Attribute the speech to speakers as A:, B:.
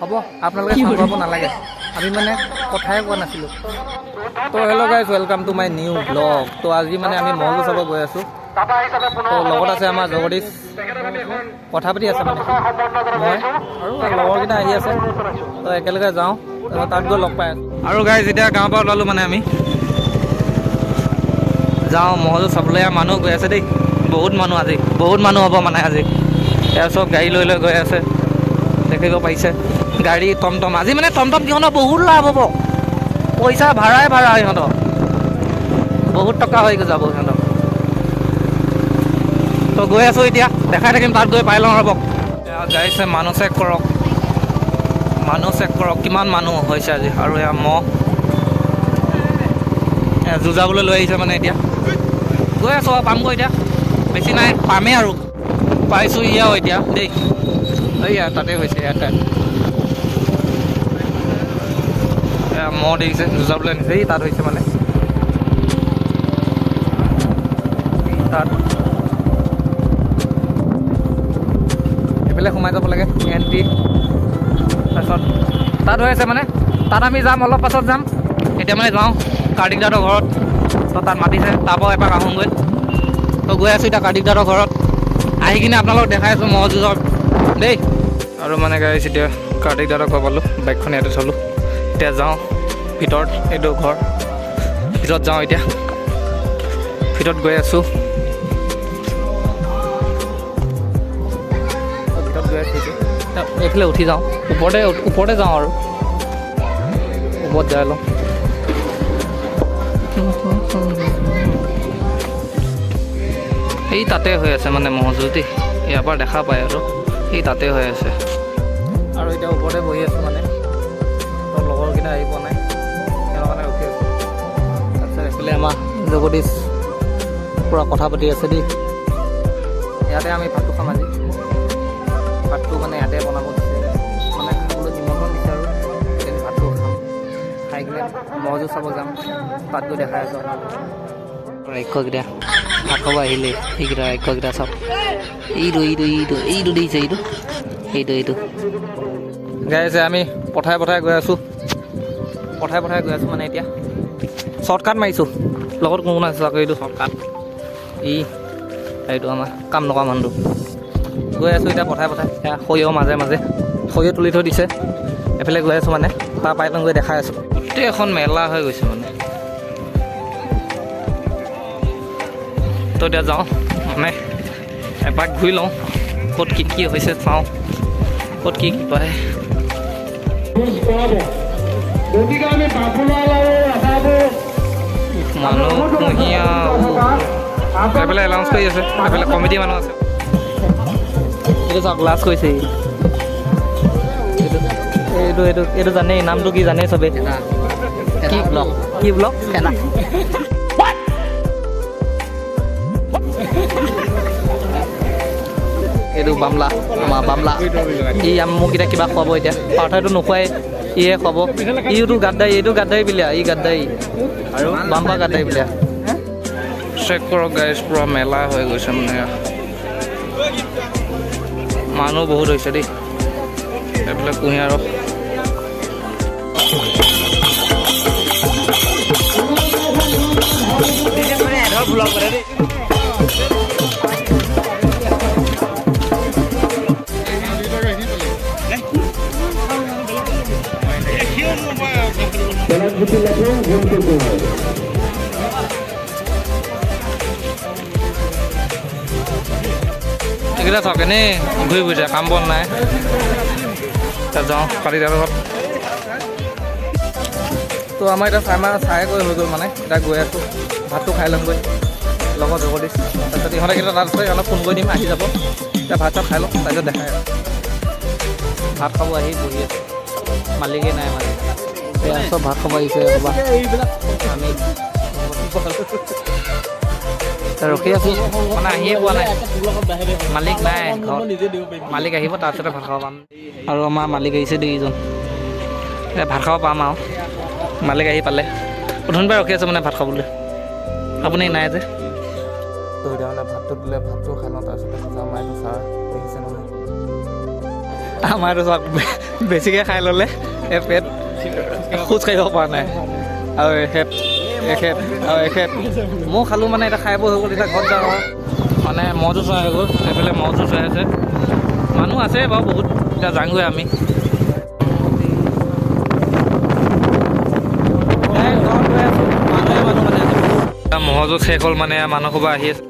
A: হ'ব আপোনালোকে চাব নালাগে। আমি মানে কথাই কোৱা নাছিলোঁ। তো hello' guys welcome to my new blog তো আজি মানে আমি মহলো চাব গৈ আছোঁ। তো লগত আছে আমাৰ জগদীশ। কথা পাতি আছে মানে। মই আৰু লগৰকেইটা আহি আছে। তো একেলগে যাওঁ। তাত গৈ লগ পাই আছোঁ। আৰু গাইজ এতিয়া গাঁৱৰ পৰা ওলালোঁ মানে আমি। যাওঁ মহলো চাবলৈ। মানুহ গৈ আছে দেই। বহুত মানুহ আজি। বহুত মানুহ হ'ব মানে আজি। এয়া চব গাড়ী লৈ লৈ গৈ আছে। দেখিব পাৰিছে। গাড়ী টমটম। আজি মানে টমটম সিহঁতৰ বহুত লাভ হ'ব। পইচা ভাড়াই ভাড়া সিহঁতৰ। বহুত টকা হৈ যাব সিহঁতৰ। তো গৈ আছোঁ এতিয়া। দেখাই থাকিম, তাত গৈ পাই লওঁ ৰ'বক এয়া গাড়ীছে, মানুহ চেক কৰক। মানুহ চেক কৰক। কিমান মানুহ হৈছে আজি। আৰু এয়া মহ যুঁজাবলৈ লৈ আহিছে মানে এতিয়া। গৈ আছোঁ আৰু পামগৈ এতিয়া। বেছি নাই, পামেই আৰু। পাইছোঁ ইয়াও এতিয়া, দেই। এইয়া তাতে হৈছে, ইয়াতে। যুঁজাবলৈ নিছে এই তাত হৈছে মানে। তাত। এইফালে সোমাই যাব লাগে এণ্ট্ৰি তাৰপিছত তাত হৈ আছে মানে। তাত আমি যাম, অলপ পাছত যাম। এতিয়া মানে যাওঁ, কাৰ্তিক দাহঁতৰ ঘৰত। তো তাত মাতিছে, তাৰ পৰা এপাক আহোঁগৈ। তো গৈ আছোঁ এতিয়া কাৰ্তিক দাহঁতৰ ঘৰত। আহি কিনে আপোনালোকক দেখাই আছোঁ, মহ যুঁজৰ। দেই। আৰু মানে গাড়ী এতিয়া কাৰ্তিক দাহঁতৰ ঘৰ পালোঁ, বাইকখন ইয়াতে থলোঁ এতিয়া যাওঁ, ভিতৰত, এইটো ঘৰ। ভিতৰত যাওঁ এতিয়া। ভিতৰত গৈ আছোঁ। ভিতৰত গৈ আছোঁ এইফালে উঠি যাওঁ। ওপৰতে ওপৰতে যাওঁ আৰু। ওপৰত যাই লওঁ। এই তাতে হৈ আছে মানে মহজুঁ দেই ইয়াৰ দেখা পায় আৰু। এই তাতে হৈ আছে। আৰু এতিয়া ওপৰতে বহি আছোঁ মানে। জগদীশ পূৰা কথা পাতি আছে দেই। ইয়াতে আমি ভাতটো খাম আজি। ভাতটো মানে ইয়াতে বনাব দিছে। মানে খাবলৈ নিমন্ত্ৰণ দিছে আৰু ভাতটো খাম। খাই কিনে মজু চাব যাম। গৈ দেখাই আছোঁ ৰাক্ষসকেইটা, ভাত খাব আহিলে। এইকেইটা ৰাক্ষসকেইটা চাওক। এইটো এইটো এইটো এইটো দেখিছে, এইটো। এইটো এইটো। গাইছে, আমি পঠাই পঠাই গৈ আছোঁ। পঠাই পঠাই গৈ আছোঁ মানে এতিয়া। শ্বৰ্টকাট মাৰিছোঁ। লগত কোনো নাছিল আকৌ এইটো শ্বৰ্টকাট ই এইটো আমাৰ কাম নকৰা মানুহটো। গৈ আছোঁ এতিয়া পঠাই পঠাই সৰিয়হ মাজে মাজে সৰিয়হ তুলি থৈ দিছে। এফালে গৈ আছোঁ মানে তাৰ পাই গৈ দেখাই আছোঁ। গোটেই এখন মেলা হৈ গৈছে মানে। তো এতিয়া যাওঁ মানে এপাক ঘূৰি লওঁ ক'ত কি কি হৈছে চাওঁ। ক'ত কি কি পায়। মানুহ কুঁহিয়া এইফালে এলাউন্স কৰি আছে এইফালে কমিটি মানুহ আছে। এইটো চাওক লাষ্ট কৰিছে এইটো এইটো এইটো জানেই নামটো কি জানেই চবেই কি ব্লগ কি ব্লগ ফেনা এইটো বামলা আমাৰ বামলা। ই আম- মোক এতিয়া কিবা খুৱাব এতিয়া। পাৰ্থইটো নোখোৱাই। ইয়ে খুৱাব ইটো গাদ্দাৰী এইটো গাদ্দাৰী বিলিয়া ই গাদ্দাৰী আৰু বাম্পা গাদ্দাৰী বিলিয়া চেক কৰক গাইজ পূৰা মেলা হৈ গৈছে মানে। মানুহ বহুত হৈছে দেই। এইবিলাক কুঁহিয়াৰ
B: বেলেগ কৰিব হয়
A: এইকেইটা চাওক এনেই ঘূৰি ফুৰিছে, কাম বন নাই। এতিয়া যাওঁ কালি তাৰ লগত তো আমাৰ এতিয়া চাই চাই গৈ হৈ গ'ল মানে এতিয়া গৈ আছোঁ। ভাতটো খাই ল'মগৈ লগত জগদীশ তাৰপিছত ইহঁতে কেইটা তাত আছে, ইহঁতক ফোন কৰি দিম, আহি যাব। এতিয়া ভাত চাত খাই লওঁ, তাৰপিছত দেখাই ভাত খাব আহি বহি আছে। মালিকেই নাই মানে। এতিয়া চব ভাত খাব আহিছে ৰ'বা। আমি ৰখি আছোঁ। মানে আহিয়ে পোৱা নাই। মালিক নাই মালিক আহিব তাৰপিছতে ভাত খাব পাম। আৰু আমাৰ মালিক আহিছে দুইজন। এতিয়া ভাত খাব পাম আৰু। মালিক আহি পালে। প্ৰথমবাৰ ৰখি আছোঁ মানে ভাত খাবলৈ। আপুনি নাই যে? তো এতিয়া মানে ভাতটো দিলে ভাতটো খাই লওঁ তাৰপিছতে যাওঁ মাইটো চাহ দেখিছে নহয়। আমাৰ চাওক বেছিকৈ খাই ল'লে এই পেট। খোজ কাঢ়িব পৰা নাই। আৰু এখেত এখেত আৰু এখেত ময়ো খালোঁ মানে এতিয়া খাই বৈ হৈ গ'ল এতিয়া ঘৰত যাওঁ মানে মহটো চোৱা হৈ গ'ল এইফালে মহটো চোৱাই আছে। মানুহ আছে বাৰু বহুত এতিয়া যাওঁগৈ আমি। মহযুঁজ শেষ হ'ল মানে মানুহ সোপা আহি আছে।